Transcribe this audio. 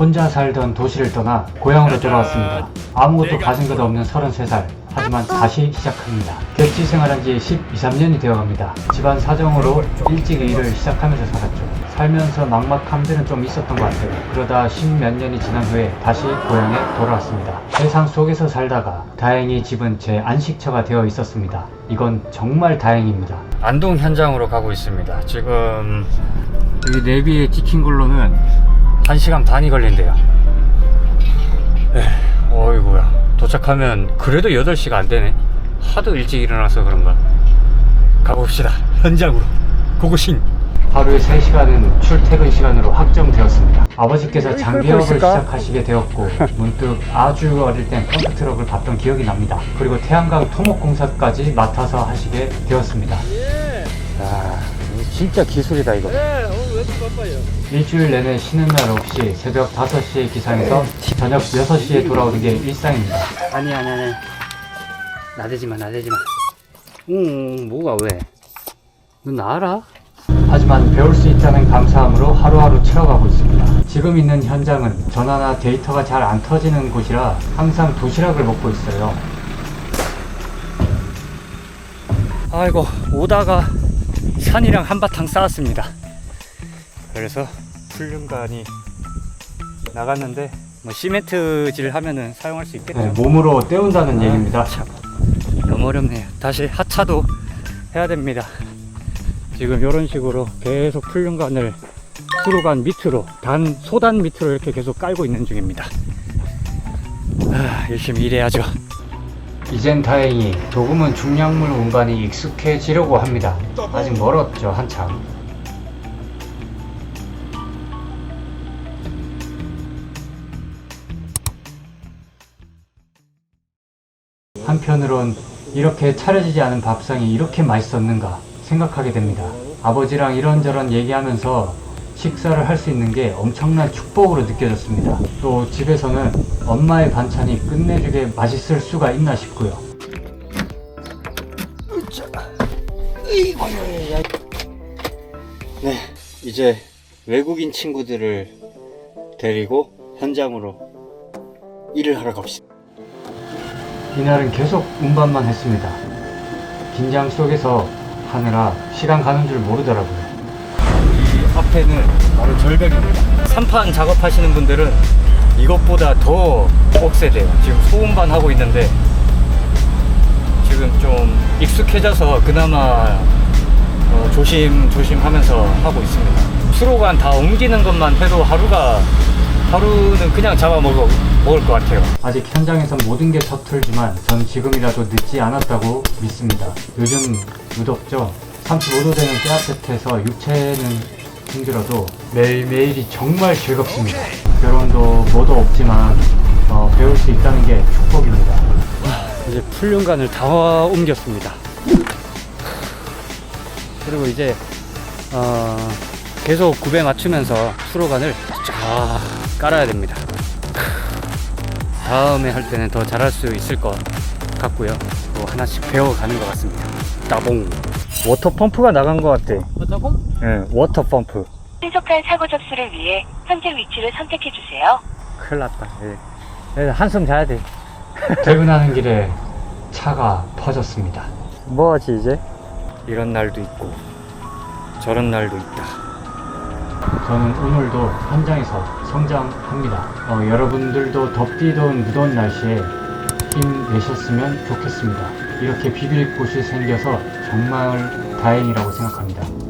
혼자 살던 도시를 떠나 고향으로 돌아왔습니다. 아무것도 가진 것 없는 33살. 하지만 다시 시작합니다. 객지 생활한 지 12, 13년이 되어갑니다. 집안 사정으로 일찍 일을 시작하면서 살았죠. 살면서 막막함들은 좀 있었던 것 같아요. 그러다 십몇 년이 지난 후에 다시 고향에 돌아왔습니다. 세상 속에서 살다가 다행히 집은 제 안식처가 되어 있었습니다. 이건 정말 다행입니다. 안동 현장으로 가고 있습니다. 지금 여기 내비에 찍힌 걸로는 1시간 반이 걸린대요. 에휴, 어이구야. 도착하면 그래도 8시가 안 되네. 하도 일찍 일어나서 그런가. 가봅시다. 현장으로. 고고싱. 하루에 3시간은 출퇴근 시간으로 확정되었습니다. 아버지께서 장기업을 시작하시게 되었고 문득 아주 어릴 땐 펌프트럭을 봤던 기억이 납니다. 그리고 태양광 토목공사까지 맡아서 하시게 되었습니다. 야, 진짜 기술이다 이거. 일주일 내내 쉬는 날 없이 새벽 5시에 기상해서 저녁 6시에 돌아오는 게 일상입니다. 아니 아니 아니. 나대지 마 나대지 마. 응 뭐가 왜? 너 알아? 하지만 배울 수 있다는 감사함으로 하루하루 채워가고 있습니다. 지금 있는 현장은 전화나 데이터가 잘 안 터지는 곳이라 항상 도시락을 먹고 있어요. 아이고 오다가 산이랑 한바탕 쌓았습니다. 그래서 풀륜간이 나갔는데 뭐 시멘트질 하면은 사용할 수 있겠네요. 아, 몸으로 때운다는 얘기입니다. 참 너무 어렵네요. 다시 하차도 해야 됩니다. 지금 이런 식으로 계속 풀륜간을 수로간 밑으로 단 소단 밑으로 이렇게 계속 깔고 있는 중입니다. 아, 열심히 일해야죠. 이젠 다행히 조금은 중량물 운반이 익숙해지려고 합니다. 아직 멀었죠 한참. 한편으론 이렇게 차려지지 않은 밥상이 이렇게 맛있었는가 생각하게 됩니다. 아버지랑 이런저런 얘기하면서 식사를 할 수 있는 게 엄청난 축복으로 느껴졌습니다. 또 집에서는 엄마의 반찬이 끝내주게 맛있을 수가 있나 싶고요. 네, 이제 외국인 친구들을 데리고 현장으로 일을 하러 갑시다. 이날은 계속 운반만 했습니다. 긴장 속에서 하느라 시간 가는 줄 모르더라고요. 이 앞에는 바로 절벽입니다. 산판 작업하시는 분들은 이것보다 더 빡세대요. 지금 소음반 하고 있는데 지금 좀 익숙해져서 그나마 어, 조심 조심하면서 하고 있습니다. 수로관 다 옮기는 것만 해도 하루가 하루는 그냥 잡아 먹어 먹을 것 같아요. 아직 현장에선 모든 게 서툴지만 전 지금이라도 늦지 않았다고 믿습니다. 요즘 무덥죠. 35도 되는 깨앗볕에서 육체는 힘들어도 매일매일이 정말 즐겁습니다. 결혼도 뭐도 없지만 어, 배울 수 있다는 게 축복입니다. 이제 풀륜관을 다 옮겼습니다. 그리고 이제 어, 계속 굽에 맞추면서 수로관을 쫙 깔아야 됩니다. 다음에 할 때는 더 잘할 수 있을 것 같고요. 또 하나씩 배워가는 것 같습니다. 따봉. 워터 펌프가 나간 것 같아. 어쩌고? 예, 워터 펌프. 신속한 사고 접수를 위해 현재 위치를 선택해 주세요. 큰일 났다. 예. 예, 한숨 자야 돼. 퇴근하는 길에 차가 퍼졌습니다. 뭐 하지 이제? 이런 날도 있고 저런 날도 있다. 저는 오늘도 현장에서 성장합니다. 어, 여러분들도 덥디 더운 무더운 날씨에 힘내셨으면 좋겠습니다. 이렇게 비빌 곳이 생겨서 정말 다행이라고 생각합니다.